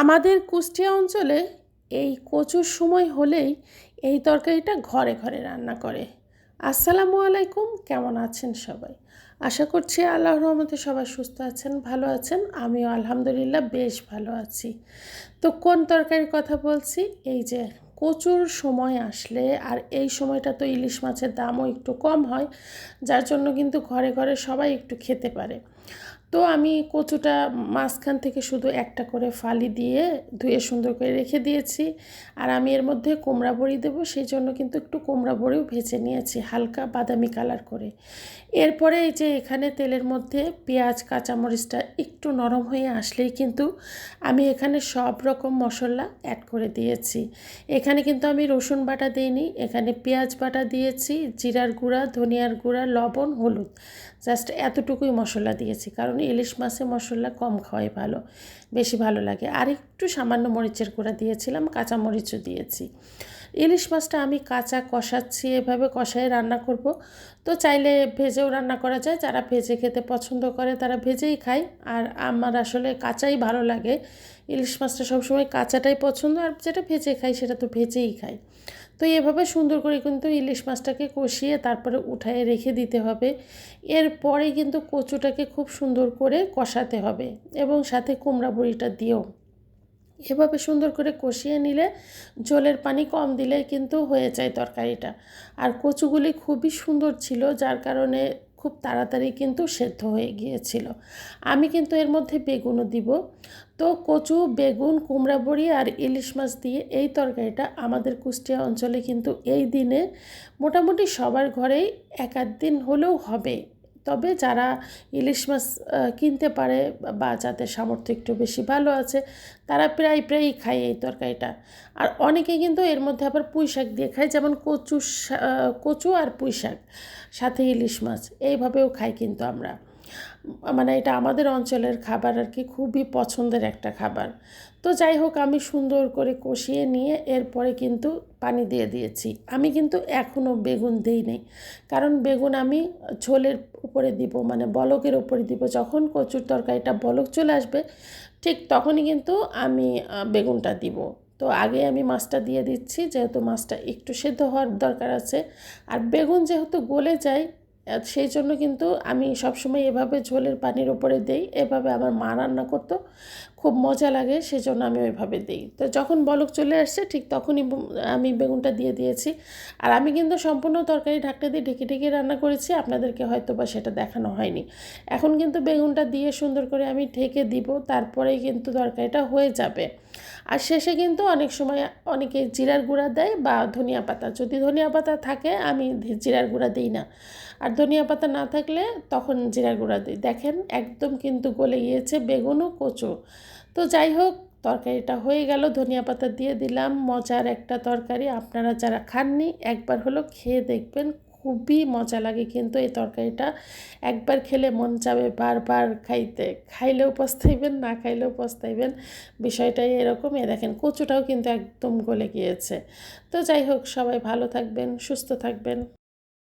আমাদের কুষ্টিয়া অঞ্চলে এই কচুর সময় হলেই এই তরকারিটা ঘরে ঘরে রান্না করে। আসসালামু আলাইকুম, কেমন আছেন সবাই? আশা করছি আল্লাহ রহমতে সবাই সুস্থ আছেন, ভালো আছেন। আমিও আলহামদুলিল্লাহ বেশ ভালো আছি। তো কোন তরকারির কথা বলছি? এই যে প্রচুর সময় আসলে আর এই সময়টা তো ইলিশ মাছের দামও একটু কম হয়, যার জন্য কিন্তু ঘরে ঘরে সবাই একটু খেতে পারে। তো আমি কচুটা মাঝখান থেকে শুধু একটা করে ফালি দিয়ে ধুয়ে সুন্দর করে রেখে দিয়েছি। আর আমি এর মধ্যে কুমড়া বড়ি দেবো, সেই জন্য কিন্তু একটু কুমড়া বড়িও ভেজে নিয়েছি হালকা বাদামি কালার করে। এরপরে এই যে এখানে তেলের মধ্যে পেঁয়াজ, কাঁচামরিচটা একটু নরম হয়ে আসলেই কিন্তু আমি এখানে সব রকম মশলা অ্যাড করে দিয়েছি। এখানে কিন্তু আমি রসুন বাটা দিইনি, এখানে পেঁয়াজ বাটা দিয়েছি, জিরার গুঁড়া, ধনিয়ার গুঁড়া, লবণ, হলুদ। জাস্ট এতটুকুই মশলা দিয়েছি, কারণ ইলিশ মাছে মশলা কম খাওয়াই ভালো, বেশি ভালো লাগে। আর একটু সামান্য মরিচের গুঁড়া দিয়েছিলাম কাঁচা মরিচও দিয়েছি। ইলিশ মাছটা আমি কাঁচা কষাচ্ছি, এভাবে কষায় রান্না করব। তো চাইলে ভেজেও রান্না করা যায়, যারা ভেজে খেতে পছন্দ করে তারা ভেজেই খায়। আর আমার আসলে কাঁচাই ভালো লাগে। ইলিশ মাছটা সবসময় কাঁচাটাই পছন্দ, আর যেটা ভেজে খাই সেটা তো ভেজেই খাই। তো এভাবে সুন্দর করে কিন্তু ইলিশ মাছটাকে কষিয়ে তারপরে উঠায় রেখে দিতে হবে। এরপরে কিন্তু কচুটাকে খুব সুন্দর করে কষাতে হবে এবং সাথে কুমড়া বড়িটা দিয়েও। এভাবে সুন্দর করে কষিয়ে নিলে জলের পানি কম দিলে কিন্তু হয়ে যায় তরকারিটা। আর কচুগুলি খুবই সুন্দর ছিল, যার কারণে খুব তাড়াতাড়ি কিন্তু সেদ্ধ হয়ে গিয়েছিল। আমি কিন্তু এর মধ্যে বেগুনও দিব। তো কচু, বেগুন, কুমড়া বড়ি আর ইলিশ মাছ দিয়ে এই তরকারিটা আমাদের কুষ্টিয়া অঞ্চলে কিন্তু এই দিনে মোটামুটি সবার ঘরেই এক দিন হলেও হবে। তবে যারা ইলিশ মাছ কিনতে পারে বা যাদের সামর্থ্য একটু বেশি ভালো আছে, তারা প্রায় প্রায়ই খায় এই তরকারিটা। আর অনেকে কিন্তু এর মধ্যে আবার পুঁই শাক দিয়ে খায়, যেমন কচু কচু আর পুঁই শাক, সাথে ইলিশ মাছ, এইভাবেও খাই কিন্তু আমরা। মানে এটা আমাদের অঞ্চলের খাবার আর কি, খুবই পছন্দের একটা খাবার। তো যাই হোক, আমি সুন্দর করে কষিয়ে নিয়ে এরপরে কিন্তু পানি দিয়ে দিয়েছি। আমি কিন্তু এখনও বেগুন দিই নেই কারণ বেগুন আমি ঝোলের উপরে দিব মানে বলকের উপরে দিব। যখন কচুর তরকারিটা বলক চলে আসবে, ঠিক তখনই কিন্তু আমি বেগুনটা দিব। তো আগে আমি মাছটা দিয়ে দিচ্ছি, যেহেতু মাছটা একটু সেদ্ধ হওয়ার দরকার আছে। আর বেগুন যেহেতু গলে যায় সেই জন্য কিন্তু আমি সবসময় এভাবে ঝোলের পানির উপরে দেই, এভাবে আমার মা রান্না করতো, খুব মজা লাগে, সেজন্য আমি ওইভাবে দিই। তো যখন বলক চলে আসছে, ঠিক তখনই আমি বেগুনটা দিয়ে দিয়েছি। আর আমি কিন্তু সম্পূর্ণ তরকারি ঢাকটা দিয়ে ঢেকে ঢেকে রান্না করেছি, আপনাদেরকে হয়তো বা সেটা দেখানো হয়নি। এখন কিন্তু বেগুনটা দিয়ে সুন্দর করে আমি ঢেকে দিব, তারপরেই কিন্তু তরকারিটা হয়ে যাবে। আর শেষে কিন্তু অনেক সময় অনেকে জিরার গুঁড়া দেয় বা ধনিয়া পাতা। যদি ধনিয়া পাতা থাকে, আমি জিরার গুঁড়া দিই না। আর ধনিয়া পাতা না থাকলে তখন জিরার গুঁড়া দিই। দেখেন, একদম কিন্তু গলে গিয়েছে বেগুনও কচু। তো যাই হোক, তরকারিটা হয়ে গেল, ধনিয়া পাতা দিয়ে দিলাম। মজার একটা তরকারি, আপনারা যারা খাননি, একবার হলো খেয়ে দেখবেন খুবই মজা লাগে কিন্তু এই তরকারিটা। একবার খেলে মন চাবে বারবার খাইতে। খাইলেও পস্তাইবেন, না খাইলেও পস্তাইবেন। বিষয়টাই এরকম এ দেখেন, কচুটাও কিন্তু একদম গলে গিয়েছে। তো যাই হোক, সবাই ভালো থাকবেন, সুস্থ থাকবেন।